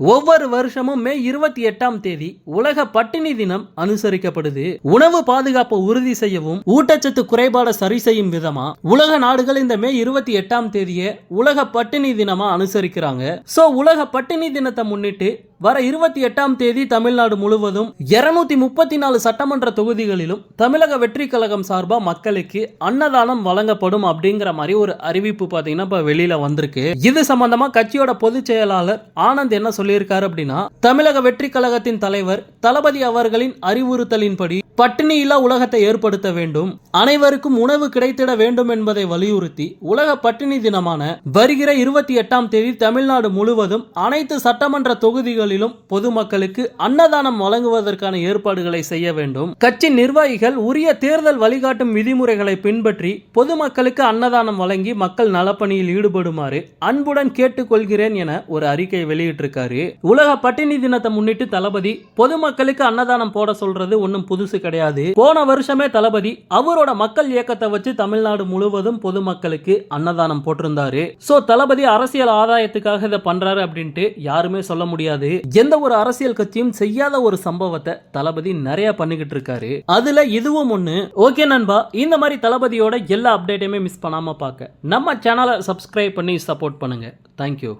ஒவ்வொரு வருஷமும் மே இருபத்தி எட்டாம் தேதி உலக பட்டினி தினம் அனுசரிக்கப்படுது. உணவு பாதுகாப்பை உறுதி செய்யவும் ஊட்டச்சத்து குறைபாடை சரி செய்யும் விதமா உலக நாடுகள் இந்த மே இருபத்தி எட்டாம் தேதியை உலக பட்டினி தினமா அனுசரிக்கிறாங்க. சோ உலக பட்டினி தினத்தை முன்னிட்டு வர இருபத்தி எட்டாம் தேதி தமிழ்நாடு முழுவதும் இருநூத்தி முப்பத்தி நாலு சட்டமன்ற தொகுதிகளிலும் தமிழக வெற்றி கழகம் சார்பா மக்களுக்கு அன்னதானம் வழங்கப்படும் அப்படிங்கிற மாதிரி ஒரு அறிவிப்பு பாத்தீங்கன்னா இப்ப வெளியில வந்திருக்கு. இது சம்பந்தமா கட்சியோட பொதுச் செயலாளர் ஆனந்த் என்ன சொல்லியிருக்காரு அப்படின்னா தமிழக வெற்றி கழகத்தின் தலைவர் தளபதி அவர்களின் அறிவுறுத்தலின்படி பட்டினி இல்லா உலகத்தை ஏற்படுத்த வேண்டும். அனைவருக்கும் உணவு கிடைத்திட வேண்டும் என்பதை வலியுறுத்தி உலக பட்டினி தினமான வருகிற இருபத்தி எட்டாம் தேதி தமிழ்நாடு முழுவதும் அனைத்து சட்டமன்ற தொகுதிகளிலும் பொதுமக்களுக்கு அன்னதானம் வழங்குவதற்கான ஏற்பாடுகளை செய்ய வேண்டும். கட்சி நிர்வாகிகள் உரிய தேர்தல் வழிகாட்டும் விதிமுறைகளை பின்பற்றி பொதுமக்களுக்கு அன்னதானம் வழங்கி மக்கள் நலப்பணியில் ஈடுபடுமாறு அன்புடன் கேட்டுக்கொள்கிறேன் என ஒரு அறிக்கை வெளியிட்டிருக்காரு. உலக பட்டினி தினத்தை முன்னிட்டு தளபதி பொதுமக்களுக்கு அன்னதானம் போட சொல்றது ஒன்றும் புதுசு கிடையாது. போன வருஷமே தளபதி அவரோட மக்கள் இயக்கத்தை வச்சு தமிழ்நாடு முழுவதும் பொதுமக்களுக்கு அன்னதானம் போட்டிருந்தாரு. சோ தளபதி அரசியல் ஆதாயத்துக்காக இதை பண்றாரு அப்படின்ட்டு யாருமே சொல்ல முடியாது. எந்த ஒரு அரசியல் கட்சியும் செய்யாத ஒரு சம்பவத்தை தளபதி நிறைய பண்ணிக்கிட்டு இருக்காரு. அதுல இதுவும் ஒண்ணு. ஓகே நண்பா இந்த மாதிரி தளபதியோட எல்லா அப்டேட்டையுமே மிஸ் பண்ணாம பார்க்க. நம்ம சேனலை சப்ஸ்கிரைப் பண்ணி சப்போர்ட் பண்ணுங்க. தேங்க்யூ